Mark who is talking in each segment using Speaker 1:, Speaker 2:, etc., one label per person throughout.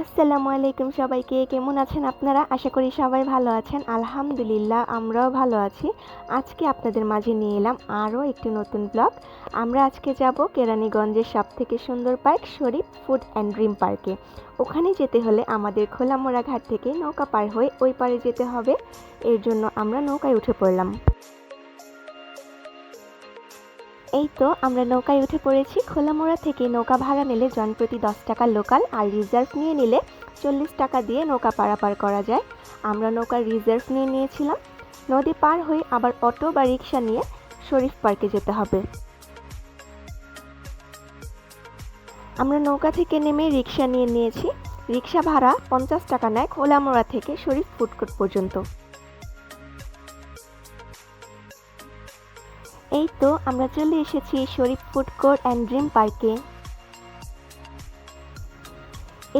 Speaker 1: আসসালামু আলাইকুম সবাইকে, কেমন আছেন আপনারা? আশা করি সবাই ভালো আছেন। আলহামদুলিল্লাহ, আমরাও ভালো আছি। আজকে আপনাদের মাঝে নিয়ে এলাম আরও একটি নতুন ব্লগ। আমরা আজকে যাব কেরানীগঞ্জের সব থেকে সুন্দর park, Sharif food and dream পার্কে। ওখানে যেতে হলে আমাদের খোলামোড়া ঘাট থেকে নৌকা পার হয়ে ওই পারে যেতে হবে। এর জন্য আমরা নৌকায় উঠে পড়লাম। এই তো, আমরা নৌকায় উঠে পড়েছি। খোলামোড়া থেকে নৌকা ভাড়া নিলে জনপ্রতি দশ টাকা লোকাল আর রিজার্ভ নিয়ে নিলে চল্লিশ টাকা দিয়ে নৌকা পারাপার করা যায়। আমরা নৌকার রিজার্ভ নিয়ে নিয়েছিলাম। নদী পার হয়ে আবার অটো বা রিক্সা নিয়ে শরীফ পার্কে যেতে হবে। আমরা নৌকা থেকে নেমে রিক্সা নিয়ে নিয়েছি। রিক্সা ভাড়া পঞ্চাশ টাকা নেয় খোলামোড়া থেকে শরীফ ফুডকোর্ট পর্যন্ত। এই তো, আমরা চলে এসেছি Sharif food court and dream পার্কে।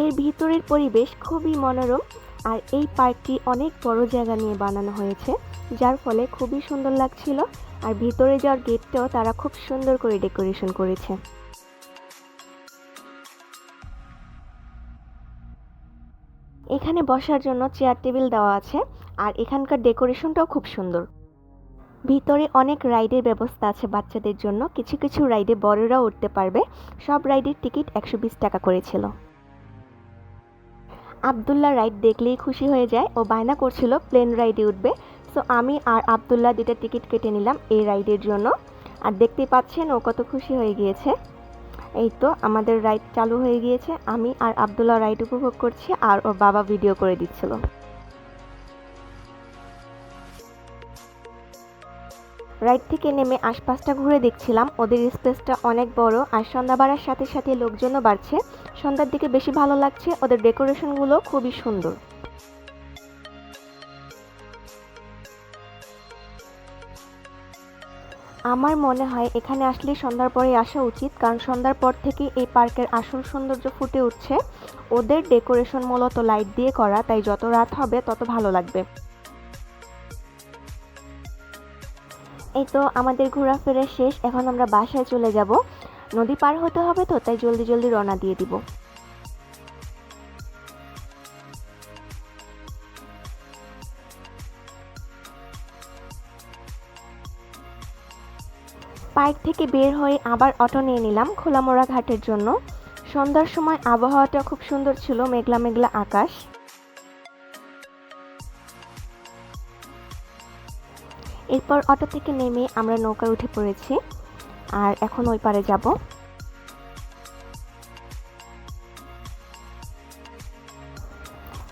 Speaker 1: এর ভিতরের পরিবেশ খুবই মনোরম, আর এই পার্কটি অনেক বড় জায়গা নিয়ে বানানো হয়েছে, যার ফলে খুবই সুন্দর লাগছিল, আর ভিতরে যাওয়ার গেটটাও তারা খুব সুন্দর করে ডেকোরেশন করেছে। এখানে বসার জন্য চেয়ার টেবিল দেওয়া আছে, আর এখানকার ডেকোরেশনটাও খুব সুন্দর। ভিতরে অনেক রাইডের ব্যবস্থা আছে বাচ্চাদের জন্য। কিছু কিছু রাইডে বড়রাও উঠতে পারবে। সব রাইডের টিকিট একশো বিশ টাকা করেছিল। আবদুল্লাহ রাইড দেখলেই খুশি হয়ে যায়। ও বায়না করছিল, প্লেন রাইডে উঠবে। সো আমি আর আবদুল্লাহ দুটা টিকিট কেটে নিলাম এই রাইডের জন্য। আর দেখতেই পাচ্ছেন, ও কত খুশি হয়ে গিয়েছে। এই তো আমাদের রাইড চালু হয়ে গিয়েছে। আমি আর আবদুল্লাহ রাইড উপভোগ করছি আর ওর বাবা ভিডিও করে দিচ্ছিল। রাইড থেকে নেমে আশপাশটা ঘুরে দেখছিলাম। ওদের স্পেসটা অনেক বড় আর সন্ধ্যা বাড়ার সাথে সাথে লোকজনও বাড়ছে। সন্ধ্যার দিকে বেশি ভালো লাগছে। ওদের ডেকোরেশনগুলো খুবই সুন্দর। আমার মনে হয় এখানে আসলে সন্ধ্যার পরে আসা উচিত, কারণ সন্ধ্যার পর থেকে এই পার্কের আসল সৌন্দর্য ফুটে উঠছে। ওদের ডেকোরেশন মূলত লাইট দিয়ে করা, তাই যত রাত হবে তত ভালো লাগবে। এই তো আমাদের ঘোরাফেরা শেষ, এখন আমরা বাসায় চলে যাব। নদী পার হতে হবে তো, তাই জলদি জলদি রওনা দিয়ে দিব। পার্ক থেকে বের হয়ে আবার অটো নিয়ে নিলাম খোলামোড়া ঘাটের জন্য। সন্ধ্যার সময় আবহাওয়াটা খুব সুন্দর ছিল, মেঘলা মেঘলা আকাশ। এরপর অটো থেকে নেমে আমরা নৌকায় উঠে পড়েছি। আর এখন ওই পারে যাব।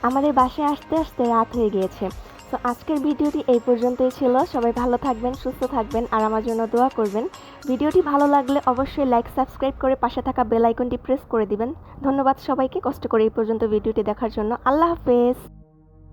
Speaker 1: আমাদের বাসায় আসতে আসতে রাত হয়ে গিয়েছে। তো আজকের ভিডিওটি এই পর্যন্তই ছিল। সবাই ভালো থাকবেন, সুস্থ থাকবেন আর আমার জন্য দোয়া করবেন। ভিডিওটি ভালো লাগলে অবশ্যই লাইক, সাবস্ক্রাইব করে পাশে থাকা বেল আইকনটি প্রেস করে দিবেন। ধন্যবাদ সবাইকে। কষ্ট করে এই পর্যন্ত ভিডিওটি দেখার জন্য। আল্লাহ হাফেজ।